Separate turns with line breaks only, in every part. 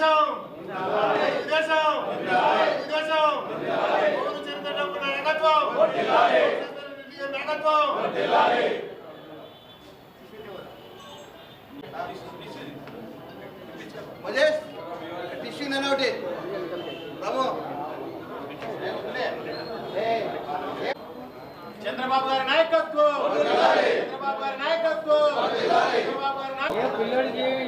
దేశం! దేశం! దేశం! ఓటు చెందడం నాయకత్వం! నాయకత్వం!
మజేష్ టిష్యూ నన్నోటి బాబు
చంద్రబాబు గారి నాయకత్వం! చంద్రబాబు గారి నాయకత్వం! చంద్రబాబు గారి నాయకత్వం!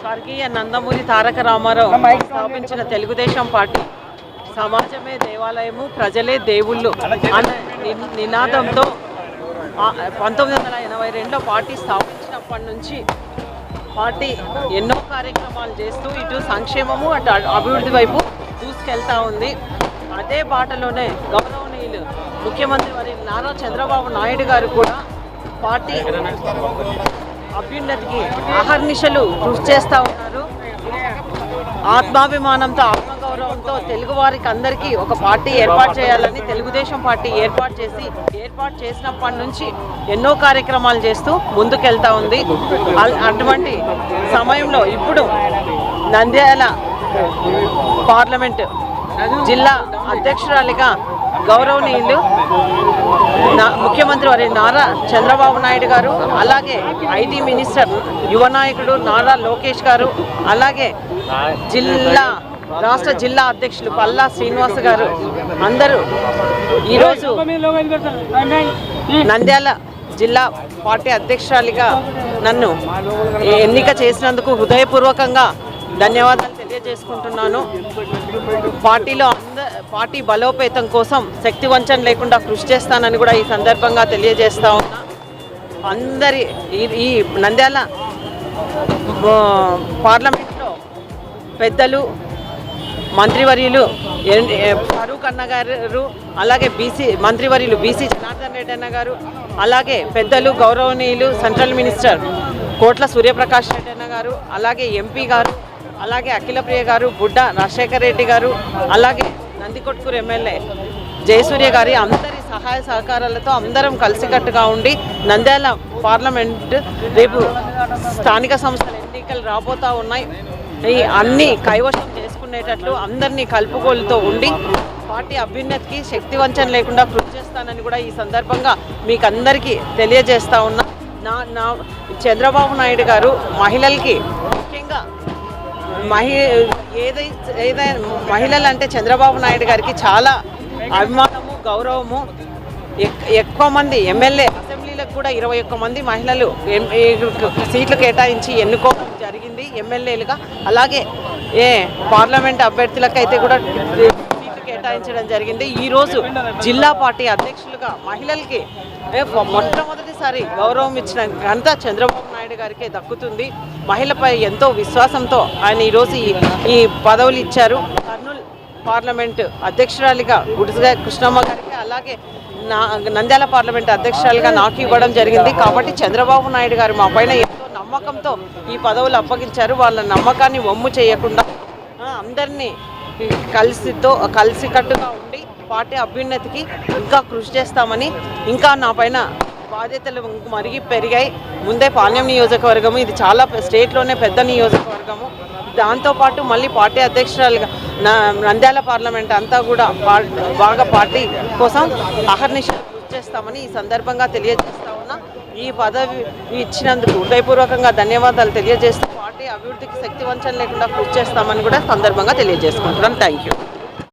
స్వర్గీయ నందమూరి తారక రామారావు స్థాపించిన తెలుగుదేశం పార్టీ. సమాజమే దేవాలయము ప్రజలే దేవుళ్ళు అనే ని- నినాదంతో పంతొమ్మిది వందల ఎనభై రెండులో పార్టీ స్థాపించినప్పటి నుంచి పార్టీ ఎన్నో కార్యక్రమాలు చేస్తూ ఇటు సంక్షేమము అటు అభివృద్ధి వైపు దూసుకెళ్తా ఉంది. అదే బాటలోనే గౌరవనీయులు ముఖ్యమంత్రి వారి నారా చంద్రబాబు నాయుడు గారు కూడా పార్టీ అభ్యున్నతికి అహర్నిశలు కృషి చేస్తూ ఉన్నారు. ఆత్మాభిమానంతో ఆత్మగౌరవంతో తెలుగు వారికి అందరికీ ఒక పార్టీ ఏర్పాటు చేయాలని తెలుగుదేశం పార్టీ ఏర్పాటు చేసి ఏర్పాటు చేసినప్పటి నుంచి ఎన్నో కార్యక్రమాలు చేస్తూ ముందుకెళ్తా ఉంది. అటువంటి సమయంలో ఇప్పుడు నంద్యాల పార్లమెంట్ జిల్లా అధ్యక్షురాలిగా గౌరవనీయులు నా- ముఖ్యమంత్రి వారి నారా చంద్రబాబు నాయుడు గారు అలాగే ఐటీ మినిస్టర్ యువ నాయకుడు నారా లోకేష్ గారు అలాగే జిల్లా రాష్ట్ర జిల్లా అధ్యక్షులు పల్లా శ్రీనివాస్ గారు అందరూ ఈరోజు నంద్యాల జిల్లా పార్టీ అధ్యక్షురాలిగా నన్ను ఎన్నిక చేసినందుకు హృదయపూర్వకంగా ధన్యవాదాలు తెలియజేసుకుంటున్నాను. పార్టీలో అంద పార్టీ బలోపేతం కోసం శక్తి వంచన లేకుండా కృషి చేస్తానని కూడా ఈ సందర్భంగా తెలియజేస్తా ఉన్నా. అందరి ఈ- ఈ నంద్యాల పార్లమెంట్ పెద్దలు మంత్రివర్యులు ఎన్- ఫరూక్ అన్న గారు అలాగే బీసీ మంత్రివర్యులు బీసీ జనార్దన్ రెడ్డి అన్న గారు అలాగే పెద్దలు గౌరవనీయులు సెంట్రల్ మినిస్టర్ కోట్ల సూర్యప్రకాష్ రెడ్డి అన్న గారు అలాగే ఎంపీ గారు అలాగే అఖిలప్రియ గారు బుడ్డ రాజశేఖర్ రెడ్డి గారు అలాగే నందికొట్కూరు ఎమ్మెల్యే జయసూర్య గారి అందరి సహాయ సహకారాలతో అందరం కలిసికట్టుగా ఉండి నంద్యాల పార్లమెంట్ రేపు స్థానిక సంస్థల ఎన్నికలు రాబోతా ఉన్నాయి. ఈ అన్ని కైవశం చేసుకునేటట్లు అందరినీ కలుపుకోలుతో ఉండి పార్టీ అభ్యున్నతికి శక్తి వంచన లేకుండా కృషి చేస్తానని కూడా ఈ సందర్భంగా మీకు అందరికీ తెలియజేస్తా ఉన్నా. నా నా చంద్రబాబు నాయుడు గారు మహిళలకి ముఖ్యంగా మహి ఏదై ఏదైనా మహిళలు అంటే చంద్రబాబు నాయుడు గారికి చాలా అభిమానము గౌరవము. ఎక్కువ మంది ఎమ్మెల్యే అసెంబ్లీలకు కూడా ఇరవై ఒక్క మంది మహిళలు సీట్లు కేటాయించి ఎన్నుకోవడం జరిగింది ఎమ్మెల్యేలుగా. అలాగే ఏ పార్లమెంట్ అభ్యర్థులకైతే కూడా సీట్లు కేటాయించడం జరిగింది. ఈరోజు జిల్లా పార్టీ అధ్యక్షులుగా మహిళలకి మొట్టమొదటిసారి గౌరవం ఇచ్చిన ఘనత చంద్రబాబు నాయుడు గారికే దక్కుతుంది. మహిళపై ఎంతో విశ్వాసంతో ఆయన ఈరోజు ఈ పదవులు ఇచ్చారు. పార్లమెంట్ అధ్యక్షురాలిగా గుడిసె కృష్ణమ్మ గారికి అలాగే నా నంద్యాల పార్లమెంట్ అధ్యక్షురాలుగా నాకు ఇవ్వడం జరిగింది. కాబట్టి చంద్రబాబు నాయుడు గారు మా పైన ఎంతో నమ్మకంతో ఈ పదవులు అప్పగించారు. వాళ్ళ నమ్మకాన్ని వమ్ము చేయకుండా అందరినీ కలిసితో కలిసికట్టుగా ఉండి పార్టీ అభ్యున్నతికి ఇంకా కృషి చేస్తామని ఇంకా నా పైన బాధ్యతలు మరిగి పెరిగాయి. ముందే పాలెం నియోజకవర్గము ఇది చాలా స్టేట్లోనే పెద్ద నియోజకవర్గము. దాంతోపాటు మళ్ళీ పార్టీ అధ్యక్షురాలుగా నంద్యాల పార్లమెంట్ అంతా కూడా బాగా పార్టీ కోసం అహర్నిశ కృషి చేస్తామని ఈ సందర్భంగా తెలియజేస్తా ఉన్నా. ఈ పదవి ఇచ్చినందుకు హృదయపూర్వకంగా ధన్యవాదాలు తెలియజేస్తూ పార్టీ అభివృద్ధికి శక్తివంచం లేకుండా కృషి చేస్తామని కూడా సందర్భంగా తెలియజేసుకుంటున్నాను థ్యాంక్ యూ.